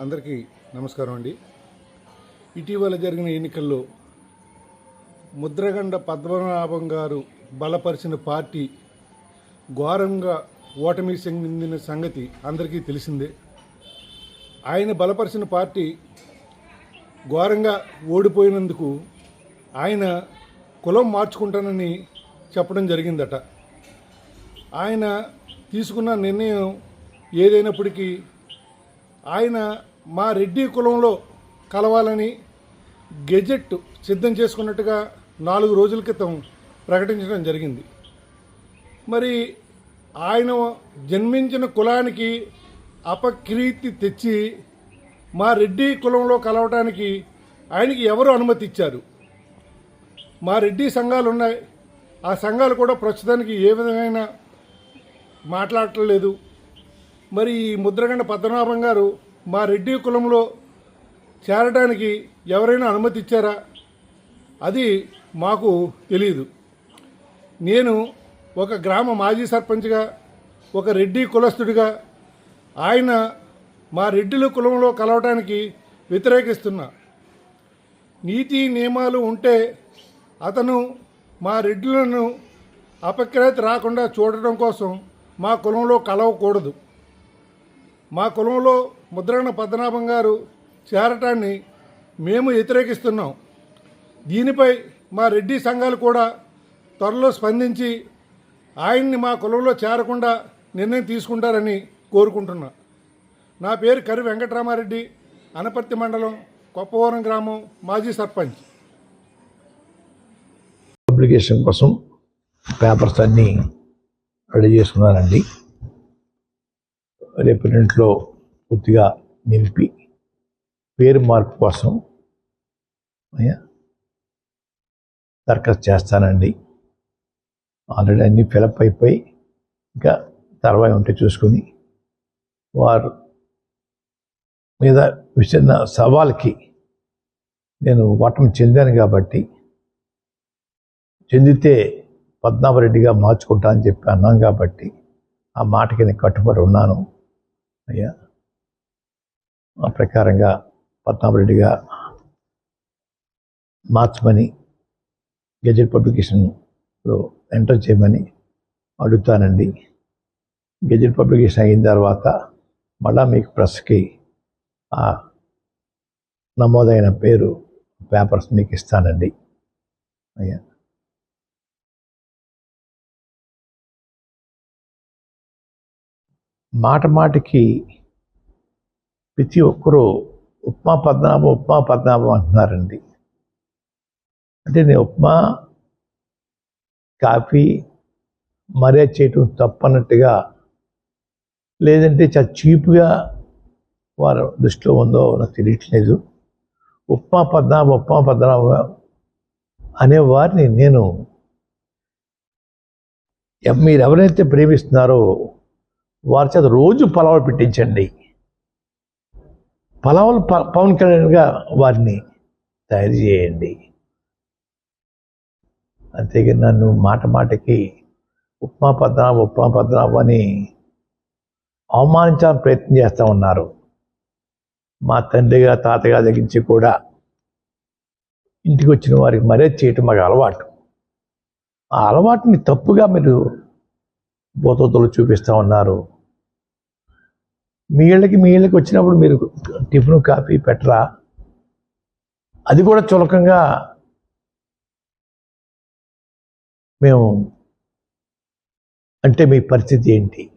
అందరికీ నమస్కారం అండి. ఇటీవల జరిగిన ఎన్నికల్లో ముద్రగండ పద్మనాభం గారు బలపరిచిన పార్టీ ఘోరంగా ఓటమి చెందిన సంగతి అందరికీ తెలిసిందే. ఆయన బలపరిచిన పార్టీ ఘోరంగా ఓడిపోయినందుకు ఆయన కులం మార్చుకుంటానని చెప్పడం జరిగిందట. ఆయన తీసుకున్న నిర్ణయం ఏదైనప్పటికీ ఆయన మా రెడ్డి కులంలో కలవాలని గెజెట్ సిద్ధం చేసుకున్నట్టుగా నాలుగు రోజుల క్రితం ప్రకటించడం జరిగింది. మరి ఆయన జన్మించిన కులానికి అపకీర్తి తెచ్చి మా రెడ్డి కులంలో కలవటానికి ఆయనకి ఎవరు అనుమతి ఇచ్చారు? మా రెడ్డి సంఘాలు ఉన్నాయి. ఆ సంఘాలు కూడా ప్రస్తుతానికి ఏ విధమైన మాట్లాడట్లేదు. మరి ఈ ముద్రగండ పద్మనాభం గారు మా రెడ్డి కులంలో చేరడానికి ఎవరైనా అనుమతి ఇచ్చారా? అది మాకు తెలియదు నేను ఒక గ్రామ మాజీ సర్పంచ్గా ఒక రెడ్డి కులస్తుడిగా ఆయన మా రెడ్డిల కులంలో కలవటానికి వ్యతిరేకిస్తున్నా. నీతి నియమాలు ఉంటే అతను మా రెడ్డిలను అపఖ్యాతి రాకుండా చూడటం కోసం మా కులంలో కలవకూడదు. మా కులంలో ముద్రగణ పద్మనాభం గారు చేరటాన్ని మేము వ్యతిరేకిస్తున్నాం. దీనిపై మా రెడ్డి సంఘాలు కూడా త్వరలో స్పందించి ఆయన్ని మా కులంలో చేరకుండా నిర్ణయం తీసుకుంటారని కోరుకుంటున్నా. నా పేరు కరి వెంకటరామారెడ్డి అనపర్తి మండలం కొప్పవరం గ్రామం మాజీ సర్పంచ్. పబ్లికేషన్ కోసం పేపర్స్ అన్నీ రెడీ చేసుకున్నానండి. రేపు రెంట్లో పూర్తిగా నింపి పేరు మార్పు కోసం దరఖాస్తు చేస్తానండి. ఆల్రెడీ అన్నీ ఫిలప్ అయిపోయి ఇంకా తర్వాత ఉంటే చూసుకుని వారు మీద విసిరిన సవాల్కి నేను ఓటమి చెందాను కాబట్టి చెందితే పద్మనాభరెడ్డిగా మార్చుకుంటా అని చెప్పి అన్నాను కాబట్టి ఆ మాటకి నేను కట్టుబడి ఉన్నాను. అయ్యా. ఆ ప్రకారంగా పద్మారెడ్డిగా మార్చమని గెజెట్ పబ్లికేషన్లో ఎంటర్ చేయమని అడుగుతానండి. గెజెట్ పబ్లికేషన్ అయిన తర్వాత మళ్ళా మీకు ప్రెస్కి ఆ నమోదైన పేరు పేపర్స్ మీకు ఇస్తానండి. అయ్యా. మాట మాటికి ప్రతి ఒక్కరూ ఉప్మా పద్మనాభం ఉప్మా పద్మనాభం అంటున్నారండి. అంటే నేను ఉప్మా కాఫీ మర్యాద చేయటం తప్పన్నట్టుగా లేదంటే చాలా చీప్గా వారు దృష్టిలో ఉందో నాకు తెలియట్లేదు. ఉప్మా పద్మనాభం ఉప్మా పద్మనాభం అనే వారిని నేను మీరు ఎవరైతే ప్రేమిస్తున్నారో వారి చేత రోజు పలావులు పెట్టించండి. పలావులు ప- పవన్ కళ్యాణ్గా వారిని తయారు చేయండి. అంతేగా నన్ను మాట మాటకి ఉప్మా పద్మనాభ ఉప్మా పద్మనాభ అని అవమానించాలని ప్రయత్నం చేస్తూ ఉన్నారు. మా తండ్రిగా తాతగా దగ్గర నుంచి కూడా ఇంటికి వచ్చిన వారికి మర్యాద చేయటం మాకు అలవాటు. ఆ అలవాటుని తప్పుగా మీరు బోతోతలు చూపిస్తూ ఉన్నారు. మీ ఇళ్ళకి మీ ఇళ్ళకి వచ్చినప్పుడు మీరు టిఫిన్ కాఫీ పెట్టరా? అది కూడా చులకంగా మేము అంటే మీ పరిస్థితి ఏంటి?